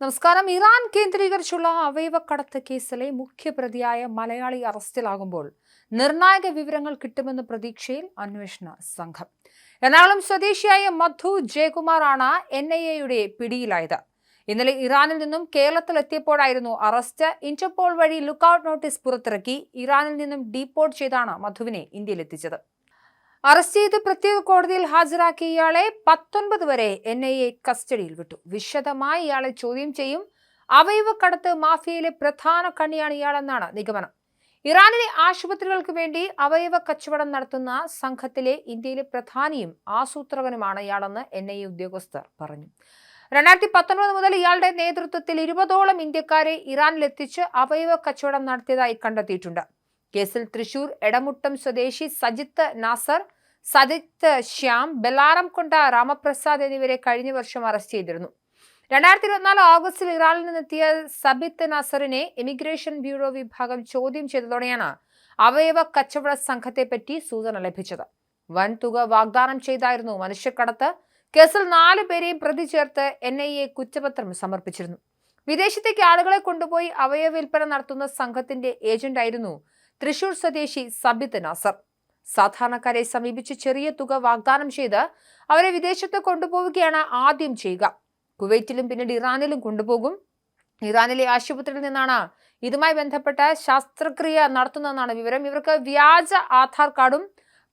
നമസ്കാരം. ഇറാൻ കേന്ദ്രീകരിച്ചുള്ള അവയവക്കടത്ത് കേസിലെ മുഖ്യപ്രതിയായ മലയാളി അറസ്റ്റിലാകുമ്പോൾ നിർണായക വിവരങ്ങൾ കിട്ടുമെന്ന പ്രതീക്ഷയിൽ അന്വേഷണ സംഘം. എറണാകുളം സ്വദേശിയായ മധു ജയകുമാറാണ് എൻ ഐ എയുടെ പിടിയിലായത്. ഇന്നലെ ഇറാനിൽ നിന്നും കേരളത്തിലെത്തിയപ്പോഴായിരുന്നു അറസ്റ്റ്. ഇന്റർപോൾ വഴി ലുക്കൌട്ട് നോട്ടീസ് പുറത്തിറക്കി. ഇറാനിൽ നിന്നും ഡീപ്പോർട്ട് ചെയ്താണ് മധുവിനെ ഇന്ത്യയിലെത്തിച്ചത്. അറസ്റ്റ് ചെയ്ത് പ്രത്യേക കോടതിയിൽ ഹാജരാക്കിയ ഇയാളെ പത്തൊൻപത് വരെ എൻ ഐ എ കസ്റ്റഡിയിൽ വിട്ടു. വിശദമായി ഇയാളെ ചോദ്യം ചെയ്യും. അവയവ കടത്ത് മാഫിയയിലെ പ്രധാന കണ്ണിയാണ് ഇയാളെന്നാണ് നിഗമനം. ഇറാനിലെ ആശുപത്രികൾക്ക് വേണ്ടി അവയവ കച്ചവടം നടത്തുന്ന സംഘത്തിലെ ഇന്ത്യയിലെ പ്രധാനിയും ആസൂത്രകനുമാണ് ഇയാളെന്ന് എൻ ഐ എ ഉദ്യോഗസ്ഥർ പറഞ്ഞു. രണ്ടായിരത്തി പത്തൊൻപത് മുതൽ ഇയാളുടെ നേതൃത്വത്തിൽ ഇരുപതോളം ഇന്ത്യക്കാരെ ഇറാനിലെത്തിച്ച് അവയവ കച്ചവടം നടത്തിയതായി കണ്ടെത്തിയിട്ടുണ്ട്. കേസിൽ തൃശൂർ എടമുട്ടം സ്വദേശി സജിത്ത് നാസർ സജിത്ത് ശ്യാം ബെല്ലാറംകൊണ്ട രാമപ്രസാദ് എന്നിവരെ കഴിഞ്ഞ വർഷം അറസ്റ്റ് ചെയ്തിരുന്നു. രണ്ടായിരത്തി ഇരുപത്തിനാല് ഓഗസ്റ്റിൽ ഇറാനിൽ നിന്നെത്തിയ സബിത്ത് നസറിനെ ഇമിഗ്രേഷൻ ബ്യൂറോ വിഭാഗം ചോദ്യം ചെയ്തതോടെയാണ് അവയവ കച്ചവട സംഘത്തെപ്പറ്റി സൂചന ലഭിച്ചത്. വൻ തുക വാഗ്ദാനം ചെയ്തായിരുന്നു മനുഷ്യക്കടത്ത്. കേസിൽ നാലു പേരെയും പ്രതി ചേർത്ത് എൻ ഐ എ കുറ്റപത്രം സമർപ്പിച്ചിരുന്നു. വിദേശത്തേക്ക് ആളുകളെ കൊണ്ടുപോയി അവയവ വിൽപ്പന നടത്തുന്ന സംഘത്തിന്റെ ഏജന്റായിരുന്നു തൃശൂർ സ്വദേശി സബിത്ത് നാസർ. സാധാരണക്കാരെ സമീപിച്ച് ചെറിയ തുക വാഗ്ദാനം ചെയ്ത് അവരെ വിദേശത്ത് കൊണ്ടുപോവുകയാണ് ആദ്യം ചെയ്യുക. കുവൈറ്റിലും പിന്നീട് ഇറാനിലും കൊണ്ടുപോകും. ഇറാനിലെ ആശുപത്രിയിൽ നിന്നാണ് ഇതുമായി ബന്ധപ്പെട്ട ശസ്ത്രക്രിയ നടത്തുന്നതെന്നാണ് വിവരം. ഇവർക്ക് വ്യാജ ആധാർ കാർഡും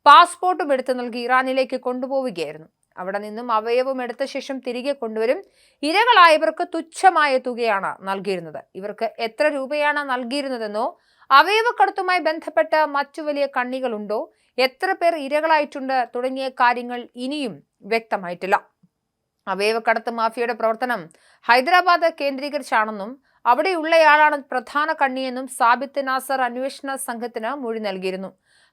പാസ്പോർട്ടും എടുത്തു നൽകി ഇറാനിലേക്ക് കൊണ്ടുപോവുകയായിരുന്നു. അവിടെ നിന്നും അവയവം എടുത്ത ശേഷം തിരികെ കൊണ്ടുവരും. ഇരകളായവർക്ക് തുച്ഛമായ തുകയാണ് നൽകിയിരുന്നത്. ഇവർക്ക് എത്ര രൂപയാണ് നൽകിയിരുന്നതെന്നോ അവയവക്കടത്തുമായി ബന്ധപ്പെട്ട മറ്റു വലിയ കണ്ണികളുണ്ടോ എത്ര പേർ ഇരകളായിട്ടുണ്ട് തുടങ്ങിയ കാര്യങ്ങൾ ഇനിയും വ്യക്തമായിട്ടില്ല. അവയവക്കടത്ത് മാഫിയയുടെ പ്രവർത്തനം ഹൈദരാബാദ് കേന്ദ്രീകരിച്ചാണെന്നും അവിടെയുള്ളയാളാണ് പ്രധാന കണ്ണിയെന്നും സാബിത്ത് നാസർ അന്വേഷണ സംഘത്തിന് മൊഴി നൽകിയിരുന്നു.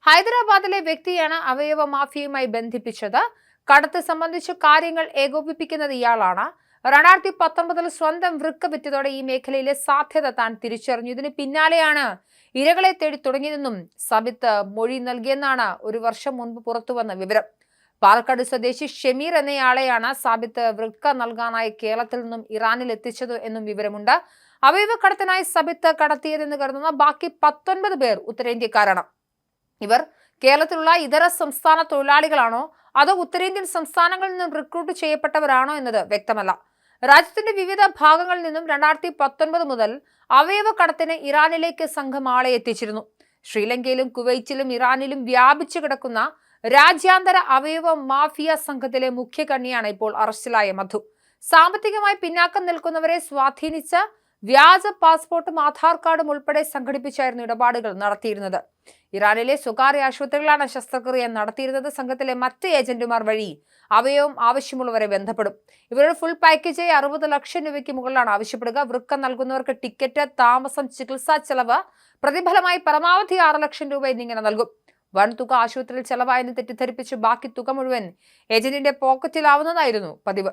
ഹൈദരാബാദിലെ വ്യക്തിയാണ് അവയവ മാഫിയയുമായി ബന്ധിപ്പിച്ചത്. കടത്ത് സംബന്ധിച്ച കാര്യങ്ങൾ ഏകോപിപ്പിക്കുന്നത് ഇയാളാണ്. രണ്ടായിരത്തി പത്തൊമ്പതിൽ സ്വന്തം വൃക്ക വിറ്റതോടെ ഈ മേഖലയിലെ സാധ്യത താൻ തിരിച്ചറിഞ്ഞു. ഇതിന് പിന്നാലെയാണ് ഇരകളെ തേടി തുടങ്ങിയതെന്നും സബിത്ത് മൊഴി നൽകിയെന്നാണ് ഒരു വർഷം മുൻപ് പുറത്തുവന്ന വിവരം. പാലക്കാട് സ്വദേശി ഷമീർ എന്നയാളെയാണ് സാബിത്ത് വൃക്ക നൽകാനായി കേരളത്തിൽ നിന്നും ഇറാനിൽ എത്തിച്ചത് എന്നും വിവരമുണ്ട്. അവയവ കടത്തിനായി സബിത്ത് കടത്തിയതെന്ന് കരുതുന്ന ബാക്കി പത്തൊൻപത് പേർ ഉത്തരേന്ത്യക്കാരാണ്. ഇവർ കേരളത്തിലുള്ള ഇതര സംസ്ഥാന തൊഴിലാളികളാണോ? അതോ ഉത്തരേന്ത്യൻ സംസ്ഥാനങ്ങളിൽ നിന്നും റിക്രൂട്ട് ചെയ്യപ്പെട്ടവരാണോ എന്നത് വ്യക്തമല്ല. രാജ്യത്തിന്റെ വിവിധ ഭാഗങ്ങളിൽ നിന്നും രണ്ടായിരത്തി പത്തൊൻപത് മുതൽ അവയവ കടത്തിന് ഇറാനിലേക്ക് സംഘം ആളെ എത്തിച്ചിരുന്നു. ശ്രീലങ്കയിലും കുവൈറ്റിലും ഇറാനിലും വ്യാപിച്ചു കിടക്കുന്ന രാജ്യാന്തര അവയവ മാഫിയ സംഘത്തിലെ മുഖ്യ കണ്ണിയാണ് ഇപ്പോൾ അറസ്റ്റിലായ മധു. സാമ്പത്തികമായി പിന്നാക്കം നിൽക്കുന്നവരെ സ്വാധീനിച്ച വ്യാജ പാസ്പോർട്ടും ആധാർ കാർഡും ഉൾപ്പെടെ സംഘടിപ്പിച്ചായിരുന്നു ഇടപാടുകൾ നടത്തിയിരുന്നത്. ഇറാനിലെ സ്വകാര്യ ആശുപത്രികളാണ് ശസ്ത്രക്രിയ നടത്തിയിരുന്നത്. സംഘത്തിലെ മറ്റ് ഏജന്റുമാർ വഴി അവയവം ആവശ്യമുള്ളവരെ ബന്ധപ്പെടും. ഇവരുടെ ഫുൾ പാക്കേജായി അറുപത് ലക്ഷം രൂപയ്ക്ക് മുകളിലാണ് ആവശ്യപ്പെടുക. വൃക്ക നൽകുന്നവർക്ക് ടിക്കറ്റ് താമസം ചികിത്സാ ചെലവ് പ്രതിഫലമായി പരമാവധി ആറ് ലക്ഷം രൂപ എന്നിങ്ങനെ നൽകും. വൻ തുക ആശുപത്രിയിൽ ചെലവായെന്ന് തെറ്റിദ്ധരിപ്പിച്ച് ബാക്കി തുക മുഴുവൻ ഏജന്റിന്റെ പോക്കറ്റിലാവുന്നതായിരുന്നു പതിവ്.